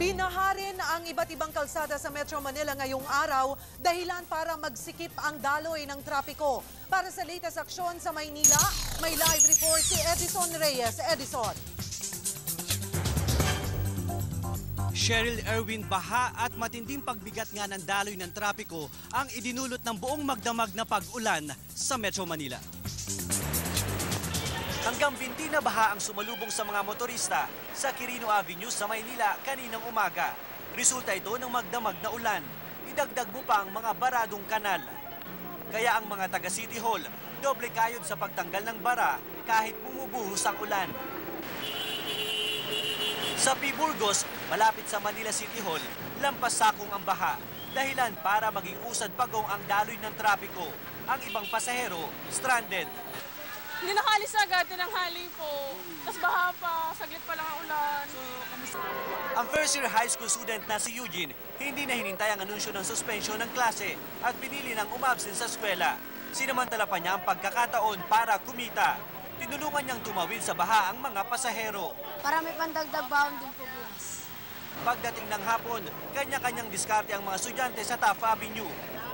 Binaharin ang iba't ibang kalsada sa Metro Manila ngayong araw dahilan para magsikip ang daloy ng trapiko. Para sa latest aksyon sa Maynila, may live report si Edison Reyes. Edison. Cheryl Erwin Baha at matinding pagbigat nga ng daloy ng trapiko ang idinulot ng buong magdamag na pag-ulan sa Metro Manila. Hanggang binti na baha ang sumalubong sa mga motorista sa Quirino Avenue sa Maynila kaninang umaga. Resulta ito ng magdamag na ulan. Idagdag mo pa ang mga baradong kanal. Kaya ang mga taga City Hall, doble kayod sa pagtanggal ng bara kahit bumubuhos ang ulan. Sa Piburgos, malapit sa Manila City Hall, lampas sakong ang baha. Dahilan para maging usad pagong ang daloy ng trapiko. Ang ibang pasahero, stranded. Hindi nakalis agad, tinanghali po. Tapos baha pa, saglit pa lang ang ulan. Ang first year high school student na si Eugene, hindi na hinintay ang anunsyo ng suspensyon ng klase at pinili ng umabsent sa eskwela. Sinamantala pa niya ang pagkakataon para kumita. Tinulungan niyang tumawid sa baha ang mga pasahero. Para may pandagdag baon din po bukas. Pagdating ng hapon, kanya-kanyang diskarte ang mga estudyante sa Taft Avenue.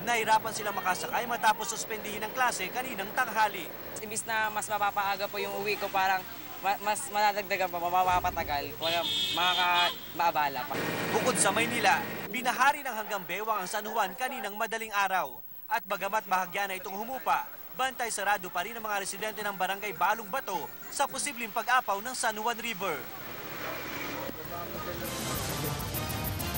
Nahirapan silang makasakay matapos suspendihin ang klase kaninang tanghali. Ibis na mas mapapaaga po yung uwi ko, parang ma- mas madadagdagan pa, mapapatagal, kaya makakabaabala pa. Bukod sa Maynila, binahari ng hanggang bewang ang San Juan kaninang madaling araw. At bagamat bahagya na itong humupa, bantay sarado pa rin ang mga residente ng barangay Balong Bato sa posibleng pag-apaw ng San Juan River.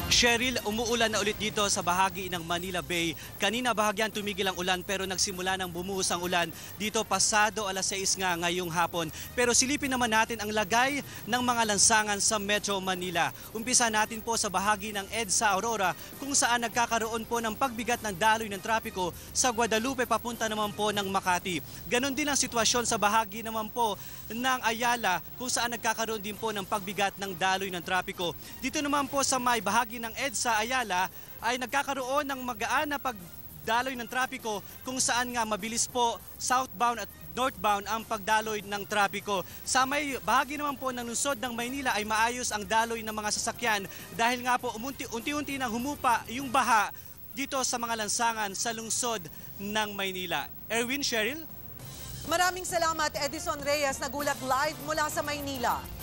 Cheryl, umuulan na ulit dito sa bahagi ng Manila Bay. Kanina bahagyan tumigil ang ulan pero nagsimula ng bumuhos ang ulan dito pasado alas 6 nga ngayong hapon. Pero silipin naman natin ang lagay ng mga lansangan sa Metro Manila. Umpisa natin po sa bahagi ng EDSA Aurora kung saan nagkakaroon po ng pagbigat ng daloy ng trapiko sa Guadalupe papunta naman po ng Makati. Ganon din ang sitwasyon sa bahagi naman po ng Ayala kung saan nagkakaroon din po ng pagbigat ng daloy ng trapiko. Dito naman po sa may bahagi ng EDSA Ayala ay nagkakaroon ng magaan na pagdaloy ng trapiko kung saan nga mabilis po southbound at northbound ang pagdaloy ng trapiko. Sa may bahagi naman po ng lungsod ng Maynila ay maayos ang daloy ng mga sasakyan dahil nga po unti-unti nang humupa yung baha dito sa mga lansangan sa lungsod ng Maynila. Erwin Cheryl? Maraming salamat Edison Reyes, nagulat live mula sa Maynila.